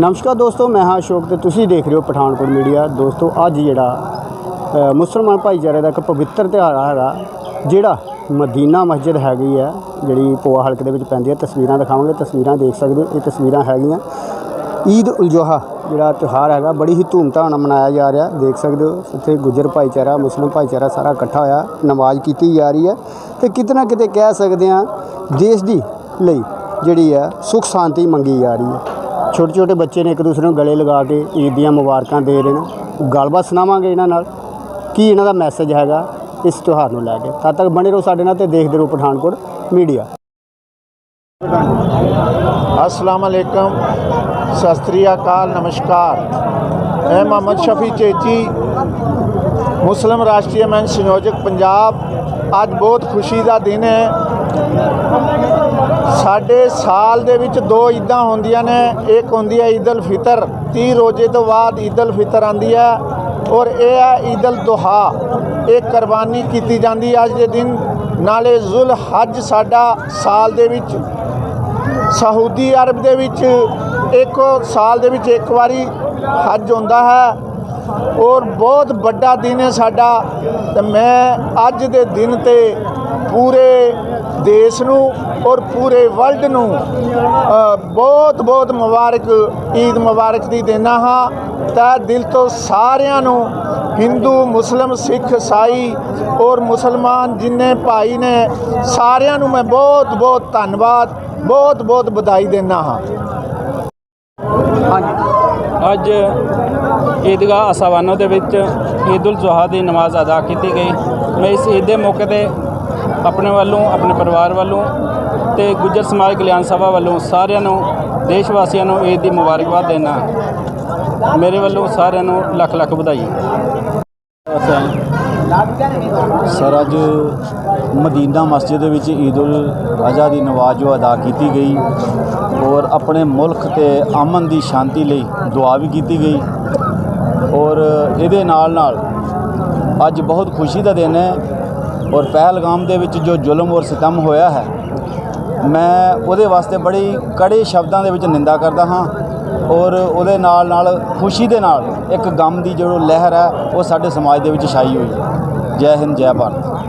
ਨਮਸਕਾਰ ਦੋਸਤੋ, ਮੈਂ ਹਾਂ ਅਸ਼ੋਕ ਤੇ ਤੁਸੀਂ ਦੇਖ ਰਹੇ ਹੋ ਪਠਾਨਕੋਟ ਮੀਡੀਆ। ਦੋਸਤੋ, ਅੱਜ ਜਿਹੜਾ ਮੁਸਲਮਾਨ ਭਾਈਚਾਰੇ ਦਾ ਇੱਕ ਪਵਿੱਤਰ ਤਿਉਹਾਰ ਹੈਗਾ, ਜਿਹੜਾ ਮਦੀਨਾ ਮਸਜਿਦ ਹੈਗੀ ਹੈ ਜਿਹੜੀ ਪੋਆ ਹਲਕੇ ਦੇ ਵਿੱਚ ਪੈਂਦੀ ਹੈ ਤਸਵੀਰਾਂ ਦਿਖਾਵਾਂਗੇ, ਤਸਵੀਰਾਂ ਦੇਖ ਸਕਦੇ ਹੋ, ਇਹ ਤਸਵੀਰਾਂ ਹੈਗੀਆਂ। ਈਦ ਉਲ ਜੁਹਾ ਜਿਹੜਾ ਤਿਉਹਾਰ ਹੈਗਾ, ਬੜੀ ਹੀ ਧੂਮਧਾਮ ਨਾਲ ਮਨਾਇਆ ਜਾ ਰਿਹਾ। ਦੇਖ ਸਕਦੇ ਹੋ, ਇੱਥੇ ਗੁੱਜਰ ਭਾਈਚਾਰਾ, ਮੁਸਲਿਮ ਭਾਈਚਾਰਾ ਸਾਰਾ ਇਕੱਠਾ ਹੋਇਆ, ਨਮਾਜ਼ ਕੀਤੀ ਜਾ ਰਹੀ ਹੈ। ਤੇ ਕਿਤੇ ਨਾ ਕਿਤੇ ਕਹਿ ਸਕਦੇ ਹਾਂ, ਦੇਸ਼ ਦੀ ਲਈ ਜਿਹੜੀ ਹੈ ਸੁਖ ਸ਼ਾਂਤੀ ਮੰਗੀ ਜਾ ਰਹੀ ਹੈ। ਛੋਟੇ ਛੋਟੇ ਬੱਚੇ ਨੇ ਇੱਕ ਦੂਸਰੇ ਨੂੰ ਗਲੇ ਲਗਾ ਕੇ ਈਦ ਦੀਆਂ ਮੁਬਾਰਕਾਂ ਦੇ ਰਹੇ ਨੇ ਗੱਲਬਾਤ ਸੁਣਾਵਾਂਗੇ ਇਹਨਾਂ ਨਾਲ ਕੀ ਇਹਨਾਂ ਦਾ ਮੈਸੇਜ ਹੈਗਾ ਇਸ ਤਿਉਹਾਰ ਨੂੰ ਲੈ ਕੇ ਤਦ ਤੱਕ ਬਣੇ ਰਹੋ ਸਾਡੇ ਨਾਲ ਤੇ ਦੇਖਦੇ ਰਹੋ ਪਠਾਨਕੋਟ ਮੀਡੀਆ अस्सलाम वालेकुम सत श्री अकाल नमस्कार मैं मोहम्मद शफी चेची ਮੁਸਲਿਮ ਰਾਸ਼ਟਰੀ ਮੰਚ ਸੰਯੋਜਕ ਪੰਜਾਬ ਅੱਜ ਬਹੁਤ ਖੁਸ਼ੀ ਦਾ ਦਿਨ ਹੈ ਸਾਡੇ ਸਾਲ ਦੇ ਵਿੱਚ ਦੋ ਈਦਾਂ ਹੁੰਦੀਆਂ ਨੇ। ਇੱਕ ਹੁੰਦੀ ਹੈ ਈਦ ਉਲ ਫਿਤਰ 30 ਰੋਜ਼ੇ ਤੋਂ ਬਾਅਦ ਈਦ ਉਲ ਫਿਤਰ ਆਂਦੀ ਹੈ ਔਰ ਇਹ ਹੈ ਈਦ ਉਲ ਦੁਹਾ। ਇਹ ਕੁਰਬਾਨੀ ਕੀਤੀ ਜਾਂਦੀ ਹੈ ਅੱਜ ਦੇ ਦਿਨ। ਨਾਲੇ ਜ਼ੁਲ ਹੱਜ ਸਾਡਾ ਸਾਲ ਦੇ ਵਿੱਚ, ਸਾਊਦੀ ਅਰਬ ਦੇ ਵਿੱਚ ਇੱਕ ਸਾਲ ਦੇ ਵਿੱਚ ਇੱਕ ਵਾਰੀ ਹੱਜ ਹੁੰਦਾ ਹੈ ਔਰ ਬਹੁਤ ਵੱਡਾ ਦਿਨ ਹੈ ਸਾਡਾ। ਤੇ ਮੈਂ ਅੱਜ ਦੇ ਦਿਨ ਤੇ ਪੂਰੇ ਦੇਸ਼ ਨੂੰ ਔਰ ਪੂਰੇ ਵਰਲਡ ਨੂੰ ਬਹੁਤ ਬਹੁਤ ਮੁਬਾਰਕ, ਈਦ ਮੁਬਾਰਕ ਦੀ ਦੇਣਾ ਹਾਂ। ਤਾਂ ਦਿਲ ਤੋਂ ਸਾਰਿਆਂ ਨੂੰ ਹਿੰਦੂ, ਮੁਸਲਮ, ਸਿੱਖ ਈਸਾਈ ਔਰ ਮੁਸਲਮਾਨ ਜਿੰਨੇ ਭਾਈ ਨੇ, ਸਾਰਿਆਂ ਨੂੰ ਮੈਂ ਬਹੁਤ ਬਹੁਤ ਧੰਨਵਾਦ, ਬਹੁਤ ਬਹੁਤ ਵਧਾਈ ਦੇਣਾ ਹਾਂ। ਅੱਜ ਈਦਗਾਹ ਅਸਾਵਾਨੋ ਦੇ ਵਿੱਚ ਈਦ ਉਲ ਜ਼ੁਹਾ ਦੀ ਨਮਾਜ਼ ਅਦਾ ਕੀਤੀ ਗਈ। ਮੈਂ ਇਸ ਈਦ ਦੇ ਮੌਕੇ ਤੇ ਆਪਣੇ ਵੱਲੋਂ, ਆਪਣੇ ਪਰਿਵਾਰ ਵੱਲੋਂ ਤੇ ਗੁੱਜਰ ਸਮਾਜ ਕਲਿਆਣ ਸਭਾ ਵੱਲੋਂ ਸਾਰਿਆਂ ਨੂੰ ਦੇਸ਼ ਵਾਸੀਆਂ ਨੂੰ ਈਦ ਦੀ ਮੁਬਾਰਕਬਾਦ ਦੇਣਾ। ਮੇਰੇ ਵੱਲੋਂ ਸਾਰਿਆਂ ਨੂੰ ਲੱਖ ਲੱਖ ਵਧਾਈ। ਸਰ, ਅੱਜ ਮਦੀਨਾ ਮਸਜਿਦ ਦੇ ਵਿੱਚ ਈਦ ਉਲ ਅਜ਼ਹਾ ਦੀ ਨਵਾਜ਼ ਜੋ ਅਦਾ ਕੀਤੀ ਗਈ ਔਰ ਆਪਣੇ ਮੁਲਕ ਤੇ ਅਮਨ ਦੀ ਸ਼ਾਂਤੀ ਲਈ ਦੁਆ ਵੀ ਕੀਤੀ ਗਈ ਔਰ ਇਹਦੇ ਨਾਲ ਨਾਲ ਅੱਜ ਬਹੁਤ ਖੁਸ਼ੀ ਦਾ ਦਿਨ ਹੈ ਔਰ ਪਹਿਲਗਾਮ ਦੇ ਵਿੱਚ ਜੋ ਜ਼ੁਲਮ ਔਰ ਸਿਤਮ ਹੋਇਆ ਹੈ, ਮੈਂ ਉਹਦੇ ਵਾਸਤੇ ਬੜੀ ਕੜੇ ਸ਼ਬਦਾਂ ਦੇ ਵਿੱਚ ਨਿੰਦਾ ਕਰਦਾ ਹਾਂ ਔਰ ਉਹਦੇ ਨਾਲ ਨਾਲ ਖੁਸ਼ੀ ਦੇ ਨਾਲ ਇੱਕ ਗਮ ਦੀ ਜੋ ਲਹਿਰ ਹੈ, ਉਹ ਸਾਡੇ ਸਮਾਜ ਦੇ ਵਿੱਚ ਛਾਈ ਹੋਈ ਹੈ। ਜੈ ਹਿੰਦ, ਜੈ ਭਾਰਤ।